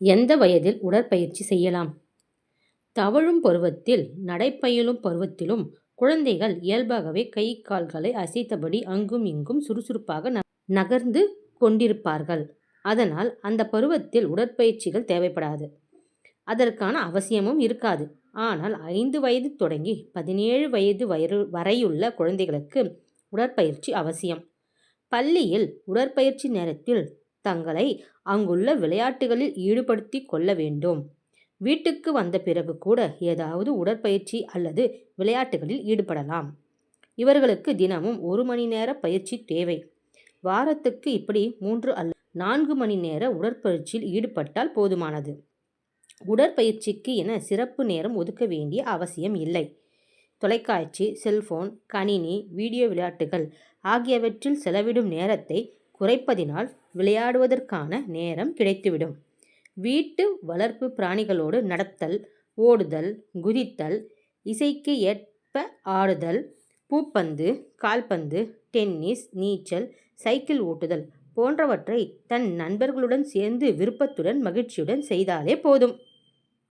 எந்த வயதில் உடற்பயிற்சி செய்யலாம் தவழும் பருவத்தில் நடைபயிலும் பருவத்திலும் குழந்தைகள் இயல்பாகவே கை கால்களை அசைத்தபடி அங்கும் இங்கும் சுறுசுறுப்பாக நகர்ந்து கொண்டிருப்பார்கள். அதனால் அந்த பருவத்தில் உடற்பயிற்சிகள் தேவைப்படாது. அதற்கான அவசியமும் இருக்காது. ஆனால் ஐந்து வயது தொடங்கி பதினேழு வயது வரையுள்ள குழந்தைகளுக்கு உடற்பயிற்சி அவசியம். பள்ளியில் உடற்பயிற்சி நேரத்தில் தங்களை அங்குள்ள விளையாட்டுகளில் ஈடுபடுத்திக் கொள்ள வேண்டும். வீட்டுக்கு வந்த பிறகு கூட ஏதாவது உடற்பயிற்சி அல்லது விளையாட்டுகளில் ஈடுபடலாம். இவர்களுக்கு தினமும் ஒரு மணி நேர பயிற்சி தேவை. வாரத்துக்கு இப்படி மூன்று அல்ல நான்கு மணி நேர உடற்பயிற்சியில் ஈடுபட்டால் போதுமானது. உடற்பயிற்சிக்கு என சிறப்பு நேரம் ஒதுக்க வேண்டிய அவசியம் இல்லை. தொலைக்காட்சி, செல்போன், கணினி, வீடியோ விளையாட்டுகள் ஆகியவற்றில் செலவிடும் நேரத்தை குறைப்பதினால் விளையாடுவதற்கான நேரம் கிடைத்துவிடும். வீட்டு வளர்ப்பு பிராணிகளோடு நடத்தல், ஓடுதல், குதித்தல், இசைக்கு ஏற்ப ஆடுதல், பூப்பந்து, கால்பந்து, டென்னிஸ், நீச்சல், சைக்கிள் ஓட்டுதல் போன்றவற்றை தன் நண்பர்களுடன் சேர்ந்து விருப்பத்துடன் மகிழ்ச்சியுடன் செய்தாலே போதும்.